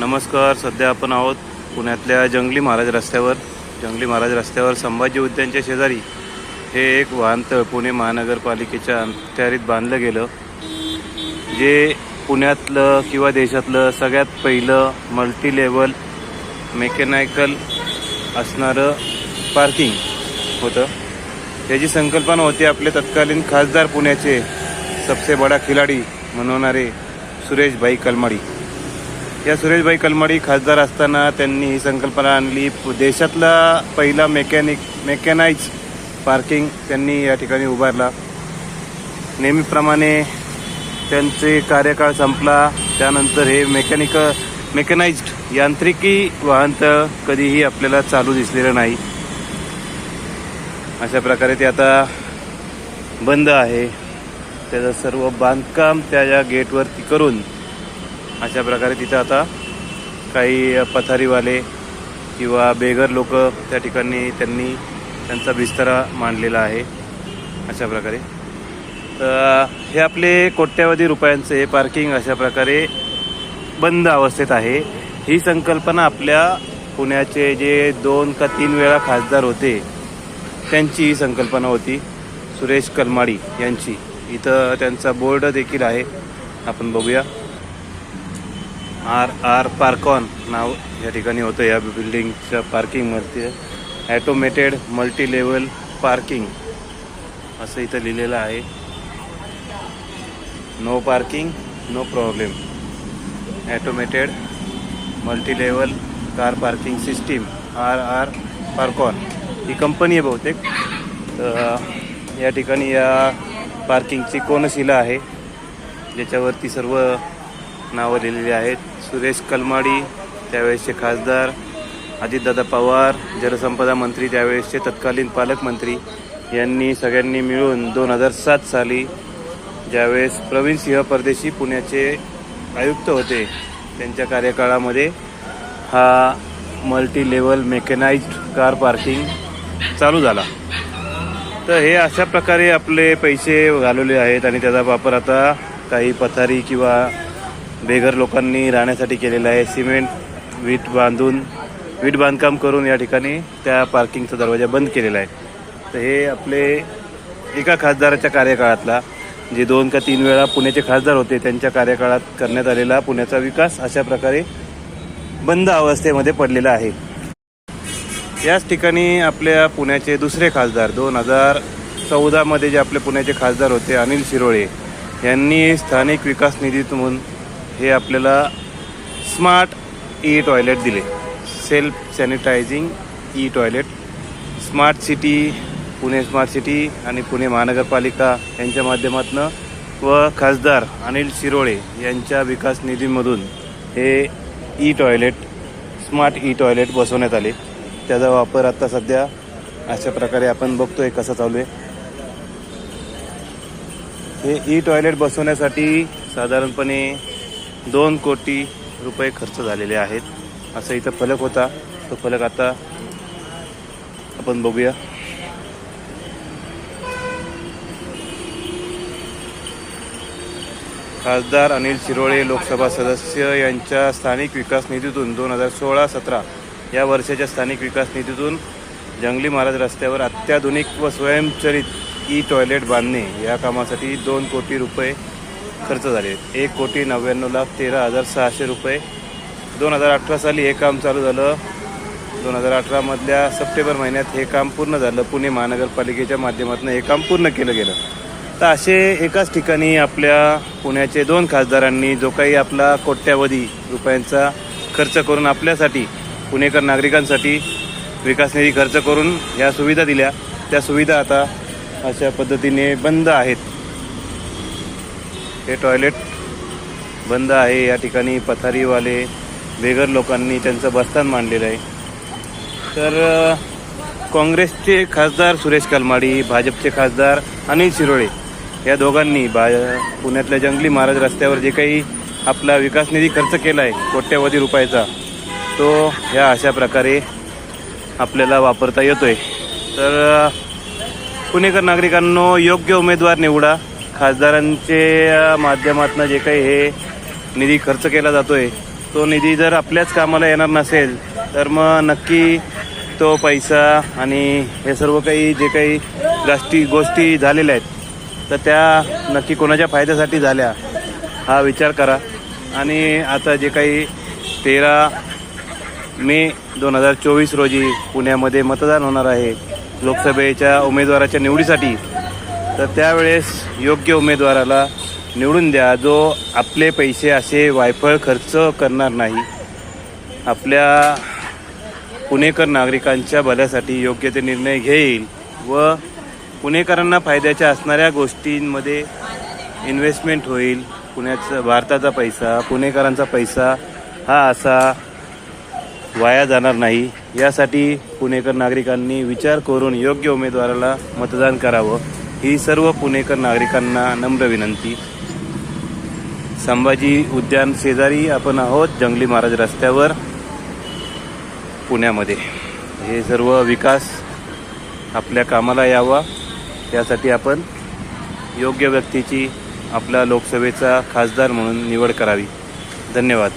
नमस्कार सध्या आपण आहोत पुण्यातल्या जंगली महाराज रस्त्यावर. जंगली महाराज रस्त्यावर संभाजी उद्यानच्या शेजारी हे एक वाहनतळ पुणे महानगरपालिकेच्या अखत्यारीत बांधलं गेलं. जे पुण्यातलं किंवा देशातलं सगळ्यात पहिलं मल्टी लेवल मेकॅनिकल असणारं पार्किंग होतं. त्याची संकल्पना होती आपले तत्कालीन खासदार पुण्याचे सबसे बडा खिलाडी म्हणवणारे सुरेशभाई कलमाडी. या सुरेशभाई कलमाडी खासदार असताना त्यांनी ही संकल्पना आणली. देशातला पहिला मेकॅनिक मेकॅनाइज पार्किंग त्यांनी या ठिकाणी उभारला. नेहमीप्रमाणे त्यांचे कार्यकाळ संपला. त्यानंतर हे मेकॅनिक मेकॅनाइज्ड यांत्रिकी वाहनतळ कधीही आपल्याला चालू दिसलेलं नाही. अशा प्रकारे ते आता बंद आहे. त्याचं सर्व बांधकाम त्या या गेटवरती करून अशा प्रकारे तिथं आता काही पथारीवाले किंवा बेघर लोक त्या ठिकाणी त्यांनी त्यांचा बिस्तरा मांडलेला आहे अशा प्रकारे. तर हे आपले कोट्यावधी रुपयांचे हे पार्किंग अशा प्रकारे बंद अवस्थेत आहे. ही संकल्पना आपल्या पुण्याचे जे दोन का तीन वेळा खासदार होते त्यांची ही संकल्पना होती. सुरेश कलमाडी यांची. इथं त्यांचा बोर्ड देखील आहे. आपण बघूया. आर आर पार्कॉन नाव या ठिकाणी होतं. या बिल्डिंगच्या पार्किंगमध्ये ॲटोमेटेड मल्टी लेवल पार्किंग असं इथं लिहिलेलं आहे. No parking no problem automated multi level car parking system R R Parkon ही कंपनी आहे बहुतेक. तर या ठिकाणी या पार्किंगची कोनशिला आहे. ज्याच्यावरती सर्व नावं लिहिलेली आहेत. सुरेश कलमाडी त्यावेळेसचे खासदार. अजितदादा पवार जलसंपदा मंत्री त्यावेळेसचे तत्कालीन पालकमंत्री. यांनी सगळ्यांनी मिळून दोन हजार सात साली ज्यावेळेस प्रवीण सिंह परदेशी पुण्याचे आयुक्त होते त्यांच्या कार्यकाळामध्ये हा multi level mechanised car parking चालू झाला. तर हे अशा प्रकारे आपले पैसे घालवले आहेत आणि त्याचा वापर आता काही पथारी किंवा बेघर लोकांनी राहण्यासाठी केलेलं आहे. सिमेंट वीट बांधून वीट बांधकाम करून या ठिकाणी त्या पार्किंगचा दरवाजा बंद केलेला आहे. तर हे आपले एका खासदाराच्या कार्यकाळातला जे दोन का तीन वेळा पुण्याचे खासदार होते त्यांच्या कार्यकाळात करण्यात आलेला पुण्याचा विकास अशा प्रकारे बंद अवस्थेमध्ये पडलेला आहे. याच ठिकाणी आपल्या पुण्याचे दुसरे खासदार दोन हजार चौदामध्ये जे आपले पुण्याचे खासदार होते अनिल शिरोळे यांनी स्थानिक विकास निधीतून हे आपल्याला स्मार्ट ई टॉयलेट दिले. Self sanitising E toilet smart city Pune smart city आणि पुणे महानगरपालिका यांच्या माध्यमातून व खासदार अनिल शिरोळे यांच्या विकास निधीमधून हे E toilet smart E toilet बसवण्यात आले. त्याचा वापर आत्ता सध्या अशा प्रकारे आपण बघतोय कसा चालू आहे. हे ई टॉयलेट बसवण्यासाठी साधारणपणे दोन कोटी रुपये खर्च झालेले आहेत. असं इथं फलक होता. तो फलक आता आपण बघूया. खासदार अनिल शिरोळे लोकसभा सदस्य यांच्या स्थानिक विकास निधीतून दोन हजार सोळा सतरा या वर्षाच्या स्थानिक विकास निधीतून जंगली महाराज रस्त्यावर अत्याधुनिक व स्वयंचलित ई टॉयलेट बांधणे या कामासाठी दोन कोटी रुपये खर्च झाले. एक कोटी नव्याण्णव लाख तेरा हजार सहाशे रुपये. दोन हजार अठरा साली हे काम चालू झालं. दोन हजार अठरामधल्या सप्टेंबर महिन्यात हे काम पूर्ण झालं. पुणे महानगरपालिकेच्या माध्यमातून हे काम पूर्ण केलं गेलं. तर असे एकाच ठिकाणी आपल्या पुण्याचे दोन खासदारांनी जो काही आपला कोट्यावधी रुपयांचा खर्च करून आपल्यासाठी पुणेकर नागरिकांसाठी विकास निधी खर्च करून या सुविधा दिल्या. त्या सुविधा आता अशा पद्धतीने बंद आहेत. हे टॉयलेट बंद आहे. या ठिकाणी पथारीवाले बेघर लोकांनी त्यांचं बस्तान मांडलेलं आहे. तर काँग्रेसचे खासदार सुरेश कलमाडी भाजपचे खासदार अनिल शिरोळे या दोघांनी बा पुण्यातल्या जंगली महाराज रस्त्यावर जे काही आपला विकास निधी खर्च केला आहे कोट्यवधी रुपयाचा तो ह्या अशा प्रकारे आपल्याला वापरता येतो आहे तर पुणेकर नागरिकांनो योग्य उमेदवार निवडा. खासदारांचे माध्यमातून जे काही हे निधी खर्च केला जातोय तो निधी जर आपल्याच कामाला येणार नसेल तर मग नक्की तो पैसा आणि हे सर्व काही जे काही गोष्टी गोष्टी झालेल्या आहेत तर त्या नक्की कोणाच्या फायद्यासाठी झाल्या हा विचार करा. आणि आता जे काही तेरा मे दोन हजार चोवीस रोजी पुण्यामध्ये मतदान होणार आहे लोकसभेच्या उमेदवाराच्या निवडीसाठी. तर त्यावेळेस योग्य उमेदवाराला निवडून द्या. जो आपले पैसे असे वायफळ खर्च करणार नाही आपल्या पुणेकर नागरिकांच्या भल्यासाठी योग्य ते निर्णय घेईल व पुणेकरांना फायद्याच्या असणाऱ्या गोष्टींमध्ये इन्व्हेस्टमेंट होईल. पुण्याचा भारताचा पैसा पुणेकरांचा पैसा हा असा वाया जाणार नाही. यासाठी पुणेकर नागरिकांनी विचार करून योग्य उमेदवाराला मतदान करावं. ही सर्व पुणेकर नागरिकांना नम्र विनंती. संभाजी उद्यान शेजारी आपण आहोत जंगली महाराज रस्त्यावर पुण्यामध्ये. हे सर्व विकास आपल्या कामाला यावा त्यासाठी आपण योग्य व्यक्तीची आपल्या लोकसभेचा खासदार म्हणून निवड करावी. धन्यवाद.